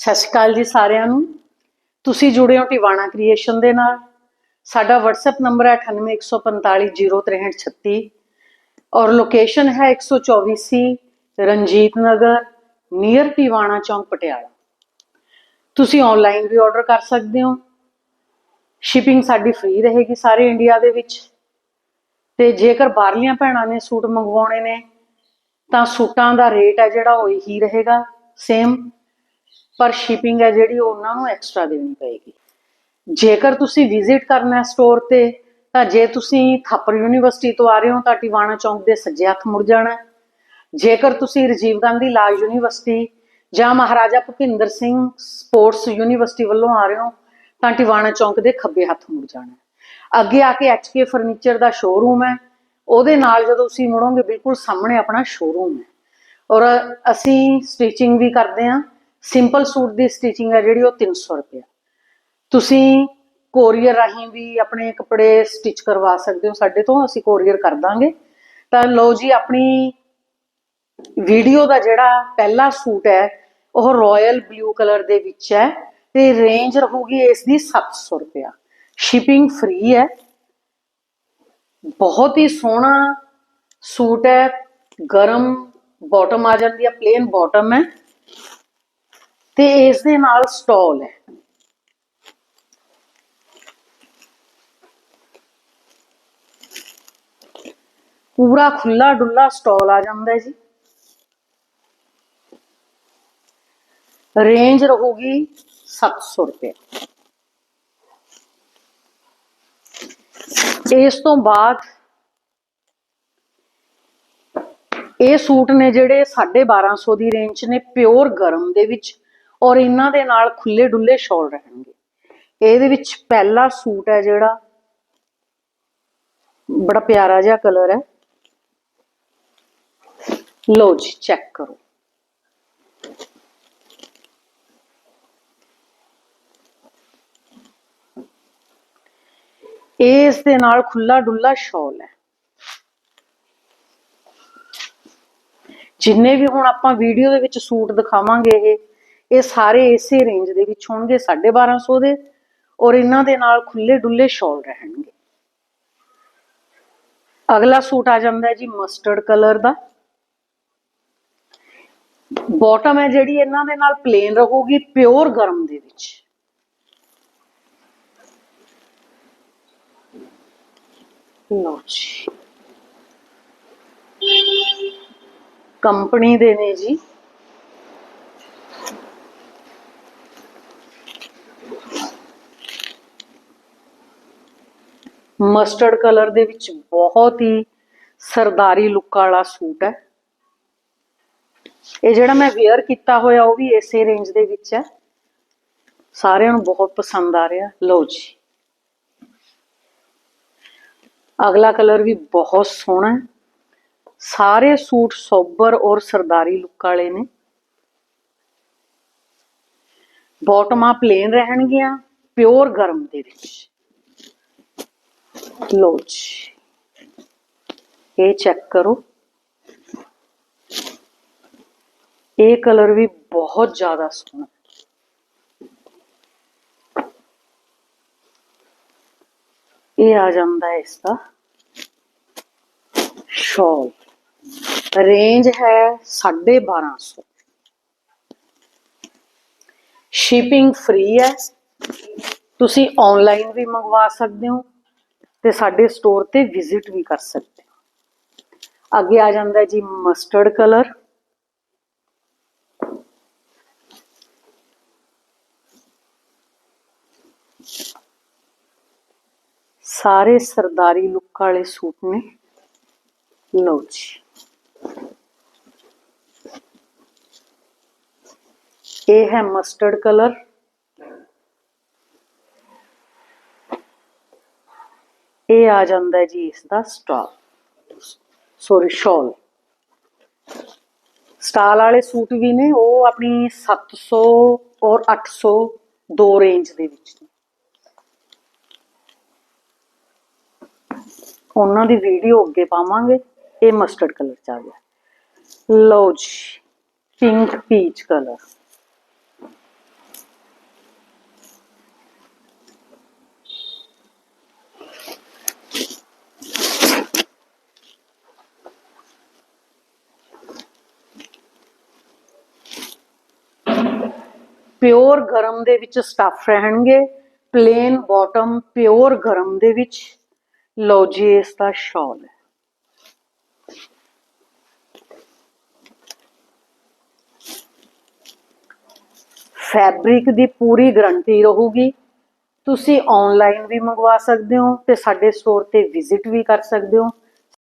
ਸਤਿ ਸ਼੍ਰੀ ਅਕਾਲ ਜੀ ਸਾਰਿਆਂ ਨੂੰ। ਤੁਸੀਂ ਜੁੜੇ ਹੋ ਟਿਵਾਣਾ ਕ੍ਰੀਏਸ਼ਨ ਦੇ ਨਾਲ। ਸਾਡਾ WhatsApp ਨੰਬਰ ਹੈ 9814506336 ਔਰ ਲੋਕੇਸ਼ਨ ਹੈ 124C ਰਣਜੀਤ ਨਗਰ ਨੀਅਰ ਟਿਵਾਣਾ ਚੌਂਕ, ਪਟਿਆਲਾ। ਤੁਸੀਂ ਆਨਲਾਈਨ ਵੀ ਆਰਡਰ ਕਰ ਸਕਦੇ ਹੋ। ਸ਼ਿਪਿੰਗ ਸਾਡੀ ਫ੍ਰੀ ਰਹੇਗੀ ਸਾਰੇ ਇੰਡੀਆ ਦੇ ਵਿੱਚ। ਤੇ ਜੇਕਰ ਬਾਹਰਲੀਆਂ ਭੈਣਾਂ ਨੇ ਸੂਟ ਮੰਗਵਾਉਣੇ ਨੇ, ਤਾਂ ਸੂਟਾਂ ਦਾ ਰੇਟ ਹੈ ਜਿਹੜਾ ਉਹ ਹੀ ਰਹੇਗਾ। ਸੇਮ ਪਰ ਸ਼ਿਪਿੰਗ ਹੈ ਜਿਹੜੀ ਉਹ ਉਹਨਾਂ ਨੂੰ ਐਕਸਟਰਾ ਦੇਣੀ ਪਏਗੀ। ਜੇਕਰ ਤੁਸੀਂ ਵਿਜ਼ਿਟ ਕਰਨਾ ਹੈ ਸਟੋਰ ਤੇ, ਤਾਂ ਜੇ ਤੁਸੀਂ ਥਾਪਰ ਯੂਨੀਵਰਸਿਟੀ ਤੋਂ ਆ ਰਹੇ ਹੋ, ਤਾਂ ਟਿਵਾਣਾ ਚੌਂਕ ਦੇ ਸੱਜੇ ਹੱਥ ਮੁੜ ਜਾਣਾ ਜੇਕਰ ਤੁਸੀਂ ਰਾਜੀਵ ਗਾਂਧੀ ਲਾ ਯੂਨੀਵਰਸਿਟੀ ਜਾਂ ਮਹਾਰਾਜਾ ਭੁਪਿੰਦਰ ਸਿੰਘ ਸਪੋਰਟਸ ਯੂਨੀਵਰਸਿਟੀ ਵੱਲੋਂ ਆ ਰਹੇ ਹੋ, ਤਾਂ ਟਿਵਾਣਾ ਚੌਂਕ ਦੇ ਖੱਬੇ ਹੱਥ ਮੁੜ ਜਾਣਾ ਅੱਗੇ ਆ ਕੇ ਐਚਕੇ ਫਰਨੀਚਰ ਦਾ ਸ਼ੋਰੂਮ ਹੈ। ਉਹਦੇ ਨਾਲ ਜਦੋਂ ਤੁਸੀਂ ਮੁੜੋਗੇ, ਬਿਲਕੁਲ ਸਾਹਮਣੇ ਆਪਣਾ ਸ਼ੋਰੂਮ ਹੈ। ਔਰ ਅਸੀਂ ਸਟਿਚਿੰਗ ਵੀ ਕਰਦੇ ਹਾਂ। ਸਿੰਪਲ ਸੂਟ ਦੀ ਸਟਿਚਿੰਗ ਹੈ ਜਿਹੜੀ ਉਹ 300 ਰੁਪਏ ਤੁਸੀਂ ਕੋਰੀਅਰ ਰਾਹੀਂ ਵੀ ਆਪਣੇ ਕੱਪੜੇ ਸਟਿਚ ਕਰਵਾ ਸਕਦੇ ਹੋ, ਸਾਡੇ ਤੋਂ ਅਸੀਂ ਕੋਰੀਅਰ ਕਰ ਦਾਂਗੇ। ਤਾਂ ਲਓ ਜੀ, ਆਪਣੀ ਵੀਡੀਓ ਦਾ ਜਿਹੜਾ ਪਹਿਲਾ ਸੂਟ ਹੈ, ਉਹ ਰਾਇਲ ਬਲੂ ਕਲਰ ਦੇ ਵਿੱਚ ਹੈ ਤੇ ਰੇਂਜ ਰਹੂਗੀ ਇਸ ਦੀ 700 ਰੁਪਇਆ। ਸ਼ਿਪਿੰਗ ਫ੍ਰੀ ਹੈ। ਬਹੁਤ ਹੀ ਸੋਹਣਾ ਸੂਟ ਹੈ। ਗਰਮ ਬਾਟਮ ਆ ਜਾਂਦੀ ਹੈ ਪਲੇਨ ਬਾਟਮ ਹੈ। ਤੇ ਇਸ ਦੇ ਨਾਲ ਸਟਾਲ ਹੈ। ਪੂਰਾ ਖੁੱਲਾ ਡੁੱਲਾ ਸਟਾਲ ਆ ਜਾਂਦਾ ਹੈ ਜੀ। ਰੇਂਜ ਰਹੂਗੀ 700 ਰੁਪਏ। ਇਸ ਤੋਂ ਬਾਅਦ ਇਹ ਸੂਟ ਨੇ ਜਿਹੜੇ 1250 ਦੀ ਰੇਂਜ ਨੇ, ਪਿਓਰ ਗਰਮ ਦੇ ਵਿੱਚ। ਔਰ ਇਹਨਾਂ ਦੇ ਨਾਲ ਖੁੱਲੇ ਡੁੱਲੇ ਸ਼ਾਲ ਰਹਿਣਗੇ। ਇਹਦੇ ਵਿੱਚ ਪਹਿਲਾ ਸੂਟ ਹੈ ਜਿਹੜਾ, ਬੜਾ ਪਿਆਰਾ ਜਿਹਾ ਕਲਰ ਹੈ। ਲੋ ਜੀ, ਚੈੱਕ ਕਰੋ। ਇਹ ਇਸ ਦੇ ਨਾਲ ਖੁੱਲਾ ਡੁੱਲਾ ਸ਼ਾਲ ਹੈ। ਜਿੰਨੇ ਵੀ ਹੁਣ ਆਪਾਂ ਵੀਡੀਓ ਦੇ ਵਿੱਚ ਸੂਟ ਦਿਖਾਵਾਂਗੇ ਇਹ ਇਹ ਸਾਰੇ ਇਸੇ ਰੇਂਜ ਦੇ ਵਿੱਚ ਹੋਣਗੇ 1250 ਦੇ, ਔਰ ਇਹਨਾਂ ਦੇ ਨਾਲ ਖੁੱਲੇ ਡੁੱਲੇ ਸ਼ਾਲ ਰਹਿਣਗੇ। ਅਗਲਾ ਸੂਟ ਆ ਜਾਂਦਾ ਹੈ ਜੀ ਮਸਟਰਡ ਕਲਰ ਦਾ। ਬਾਟਮ ਹੈ ਜਿਹੜੀ, ਇਹਨਾਂ ਦੇ ਨਾਲ ਪਲੇਨ ਰਹੂਗੀ ਪਿਓਰ ਗਰਮ ਦੇ ਵਿੱਚ। ਲਓ ਜੀ। ਕੰਪਨੀ ਦੇ ਨੇ ਜੀ। ਮਸਟਰਡ ਕਲਰ ਦੇ ਵਿੱਚ ਬਹੁਤ ਹੀ ਸਰਦਾਰੀ ਲੁੱਕ ਵਾਲਾ ਸੂਟ ਹੈ। ਇਹ ਜਿਹੜਾ ਮੈਂ ਵੇਅਰ ਕੀਤਾ ਹੋਇਆ ਉਹ ਵੀ ਇਸੇ ਰੇਂਜ ਦੇ ਵਿੱਚ ਹੈ। ਸਾਰਿਆਂ ਨੂੰ ਬਹੁਤ ਪਸੰਦ ਆ ਰਿਹਾ। ਲਓ ਜੀ। ਅਗਲਾ ਕਲਰ ਵੀ ਬਹੁਤ ਸੋਹਣਾ ਹੈ। ਸਾਰੇ ਸੂਟ ਸੋਬਰ ਔਰ ਸਰਦਾਰੀ ਲੁੱਕ ਵਾਲੇ ਨੇ। ਬਾਟਮਾਂ ਪਲੇਨ ਰਹਿਣਗੀਆਂ ਪਿਓਰ ਗਰਮ ਦੇ ਵਿੱਚ। ਲਓ ਜੀ। ਇਹ ਚੈੱਕ ਕਰੋ। ਇਹ ਕਲਰ ਵੀ ਬਹੁਤ ਜ਼ਿਆਦਾ ਸੋਹਣਾ ਇਹ ਆ ਜਾਂਦਾ ਹੈ ਇਸ ਦਾ ਸ਼ਾਲ ਰੇਂਜ ਹੈ 1250 ਸ਼ਿਪਿੰਗ ਫ੍ਰੀ ਹੈ। ਤੁਸੀਂ ਆਨਲਾਈਨ ਵੀ ਮੰਗਵਾ ਸਕਦੇ ਹੋ। ਤੇ ਸਾਡੇ ਸਟੋਰ ਤੇ ਵਿਜ਼ਿਟ ਵੀ ਕਰ ਸਕਦੇ ਹੋ। ਅੱਗੇ ਆ ਜਾਂਦਾ ਜੀ ਮਸਟਰਡ ਕਲਰ ਸਾਰੇ ਸਰਦਾਰੀ ਲੁੱਕ ਵਾਲੇ ਸੂਟ ਨੇ। ਲਓ ਜੀ। ਇਹ ਹੈ ਮਸਟਰਡ ਕਲਰ ਇਹ ਆ ਜਾਂਦਾ ਜੀ ਇਸ ਦਾ ਸਟਾਲ ਸੌਰੀ ਸ਼ਾਲ ਸਟਾਲ ਵਾਲੇ ਸੂਟ ਵੀ ਨੇ, ਉਹ ਆਪਣੀ 700 ਔਰ 800 ਦੋ ਰੇਂਜ ਦੇ ਵਿੱਚ ਉਹਨਾਂ ਦੀ ਵੀਡੀਓ ਅੱਗੇ ਪਾਵਾਂਗੇ, ਇਹ ਮਸਟਰਡ ਕਲਰ ਚ ਆ ਗਿਆ। ਲਓ ਜੀ ਪਿੰਕ ਪੀਚ ਕਲਰ ਪਿਓਰ ਗਰਮ ਦੇ ਵਿੱਚ ਸਟੱਫ ਰਹਿਣਗੇ ਪਲੇਨ ਬਾਟਮ ਪਿਓਰ ਗਰਮ ਦੇ ਵਿੱਚ। ਲਓ ਜੀ, ਇਸ ਦਾ ਸ਼ਾਲ ਹੈ। ਫੈਬਰਿਕ ਦੀ ਪੂਰੀ ਗਾਰੰਟੀ ਰਹੂਗੀ। ਤੁਸੀਂ ਆਨਲਾਈਨ ਵੀ ਮੰਗਵਾ ਸਕਦੇ ਹੋ ਤੇ ਸਾਡੇ ਸਟੋਰ ਤੇ ਵਿਜ਼ਿਟ ਵੀ ਕਰ ਸਕਦੇ ਹੋ।